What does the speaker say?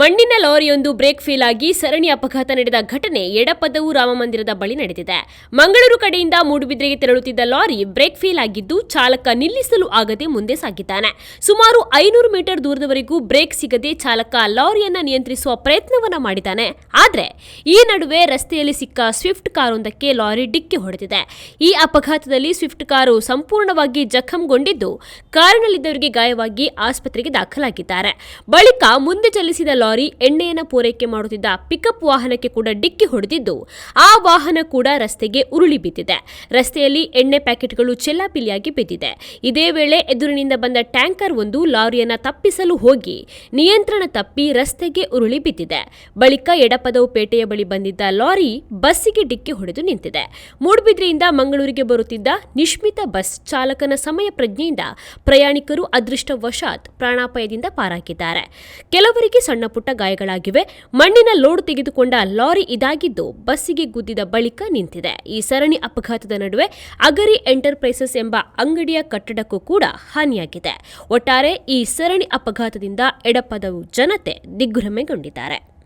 ಮಣ್ಣಿನ ಲಾರಿಯೊಂದು break fail ಆಗಿ ಸರಣಿ ಅಪಘಾತ ನಡೆದ ಘಟನೆ ಎಡಪದವು ರಾಮಮಂದಿರದ ಬಳಿ ನಡೆದಿದೆ. ಮಂಗಳೂರು ಕಡೆಯಿಂದ ಮೂಡುಬಿದ್ರೆಗೆ ತೆರಳುತ್ತಿದ್ದ ಲಾರಿ ಬ್ರೇಕ್ ಫೇಲ್ ಆಗಿದ್ದು ಚಾಲಕ ನಿಲ್ಲಿಸಲು ಆಗದೆ ಮುಂದೆ ಸಾಗಿದ್ದಾನೆ. ಸುಮಾರು ಐನೂರು ಮೀಟರ್ ದೂರದವರೆಗೂ ಬ್ರೇಕ್ ಸಿಗದೆ ಚಾಲಕ ಲಾರಿಯನ್ನ ನಿಯಂತ್ರಿಸುವ ಪ್ರಯತ್ನವನ್ನ ಮಾಡಿದ್ದಾನೆ. ಆದರೆ ಈ ನಡುವೆ ರಸ್ತೆಯಲ್ಲಿ ಸಿಕ್ಕ ಸ್ವಿಫ್ಟ್ ಕಾರೊಂದಕ್ಕೆ ಲಾರಿ ಡಿಕ್ಕಿ ಹೊಡೆದಿದೆ. ಈ ಅಪಘಾತದಲ್ಲಿ ಸ್ವಿಫ್ಟ್ ಕಾರು ಸಂಪೂರ್ಣವಾಗಿ ಜಖಂಗೊಂಡಿದ್ದು ಕಾರಿನಲ್ಲಿದ್ದವರಿಗೆ ಗಾಯವಾಗಿ ಆಸ್ಪತ್ರೆಗೆ ದಾಖಲಾಗಿದ್ದಾರೆ. ಬಳಿಕ ಮುಂದೆ ಚಲಿಸಿದ ಲಾರಿ ಎಣ್ಣೆಯನ್ನು ಪೂರೈಕೆ ಮಾಡುತ್ತಿದ್ದ ಪಿಕಪ್ ವಾಹನಕ್ಕೆ ಕೂಡ ಡಿಕ್ಕಿ ಹೊಡೆದಿದ್ದು, ಆ ವಾಹನ ಕೂಡ ರಸ್ತೆಗೆ ಉರುಳಿ ಬಿದ್ದಿದೆ. ರಸ್ತೆಯಲ್ಲಿ ಎಣ್ಣೆ ಪ್ಯಾಕೆಟ್ಗಳು ಚೆಲ್ಲಾಪಿಲಿಯಾಗಿ ಬಿದ್ದಿದೆ. ಇದೇ ವೇಳೆ ಎದುರಿನಿಂದ ಬಂದ ಟ್ಯಾಂಕರ್ ಒಂದು ಲಾರಿಯನ್ನ ತಪ್ಪಿಸಲು ಹೋಗಿ, ನಿಯಂತ್ರಣ ತಪ್ಪಿ ರಸ್ತೆಗೆ ಉರುಳಿ ಬಿದ್ದಿದೆ. ಬಳಿಕ ಎಡಪದವು ಪೇಟೆಯ ಬಳಿ ಬಂದಿದ್ದ ಲಾರಿ ಬಸ್ಸಿಗೆ ಡಿಕ್ಕಿ ಹೊಡೆದು ನಿಂತಿದೆ. ಮೂಡುಬಿದ್ರೆಯಿಂದ ಮಂಗಳೂರಿಗೆ ಬರುತ್ತಿದ್ದ ನಿಶ್ಮಿತ ಬಸ್ ಚಾಲಕನ ಸಮಯ ಪ್ರಜ್ಞೆಯಿಂದ ಪ್ರಯಾಣಿಕರು ಅದೃಷ್ಟವಶಾತ್ ಪ್ರಾಣಾಪಾಯದಿಂದ ಪಾರಾಗಿದ್ದಾರೆ. ಕೆಲವರಿಗೆ ಸಣ್ಣ ಪುಟ್ಟ ಗಾಯಗಳಾಗಿವೆ. ಮಣ್ಣಿನ ಲೋಡ್ ತೆಗೆದುಕೊಂಡ ಲಾರಿ ಇದಾಗಿದ್ದು ಬಸ್ಸಿಗೆ ಗುದ್ದಿದ ಬಳಿಕ ನಿಂತಿದೆ. ಈ ಸರಣಿ ಅಪಘಾತದ ನಡುವೆ ಅಗರಿ ಎಂಟರ್ಪ್ರೈಸಸ್ ಎಂಬ ಅಂಗಡಿಯ ಕಟ್ಟಡಕ್ಕೂ ಕೂಡ ಹಾನಿಯಾಗಿದೆ. ಒಟ್ಟಾರೆ ಈ ಸರಣಿ ಅಪಘಾತದಿಂದ ಎಡಪದವು ಜನತೆ ದಿಗ್ಭ್ರಮೆಗೊಂಡಿದ್ದಾರೆ.